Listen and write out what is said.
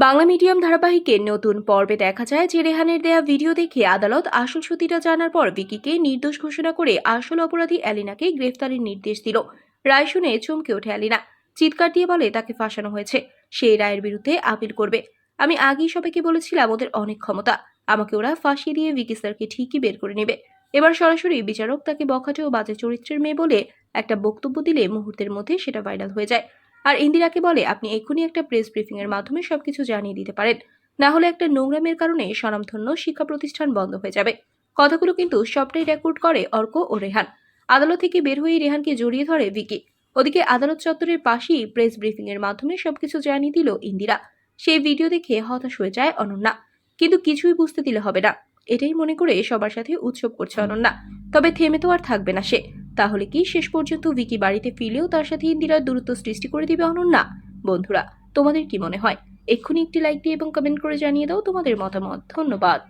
Bangla medium ধারাবাহিকের নতুন পর্বে দেখা যায় যে রেহানের দেয়া ভিডিও দেখে আদালত আসল সত্যিটা জানার পর ভিকিকে নির্দোষ ঘোষণা করে আসল অপরাধী অ্যালিনাকে গ্রেফতারের নির্দেশ দিল। রায় শুনে চমকে ওঠে অ্যালিনা। চিৎকার দিয়ে বলে, তাকে ফাঁসানো হয়েছে। সেই রায়ের বিরুদ্ধে আপিল করবে। আমি আগেই সবাইকে বলেছিলাম, ওদের অনেক ক্ষমতা। আমাকে ওরা ফাঁসিয়ে দিয়ে ভিকি স্যারকে ঠিকই বের করে নেবে। এবার সরাসরি বিচারক তাকে বখাটে ও বাজে চরিত্রের মেয়ে বলে একটা বক্তব্য দিলে মুহূর্তের মধ্যে সেটা ভাইরাল হয়ে যায়। আর ইন্দিরাকে বলে, আপনি এক্ষুনি একটা প্রেস ব্রিফিং এর মাধ্যমে সবকিছু জানিয়ে দিতে পারেন। না হলে একটা নোংরামের কারণে স্বনামধন্য শিক্ষা প্রতিষ্ঠান বন্ধ হয়ে যাবে। কথাগুলো কিন্তু সবটাই রেকর্ড করে অর্ক ও রেহান। আদালত থেকে বের হয়ে রেহানকে জড়িয়ে ধরে ভিকি। ওদিকে আদালত চত্বরের পাশেই প্রেস ব্রিফিং এর মাধ্যমে সবকিছু জানিয়ে দিল ইন্দিরা। সেই ভিডিও দেখে হতাশ হয়ে যায় অনন্যা। কিন্তু কিছুই বুঝতে দিলে হবে না। এটাই মনে করে সবার সাথে উৎসব করছে অনন্যা। তবে থেমে তো আর থাকবে না সে। তাহলে কি শেষ পর্যন্ত ভিকি বাড়িতে ফিরলেও তার সাথে ইন্দিরার দূরত্ব সৃষ্টি করে দিবে অনন্যা? বন্ধুরা, তোমাদের কি মনে হয়? এক্ষুনি একটি লাইক দিয়ে এবং কমেন্ট করে জানিয়ে দাও তোমাদের মতামত। ধন্যবাদ।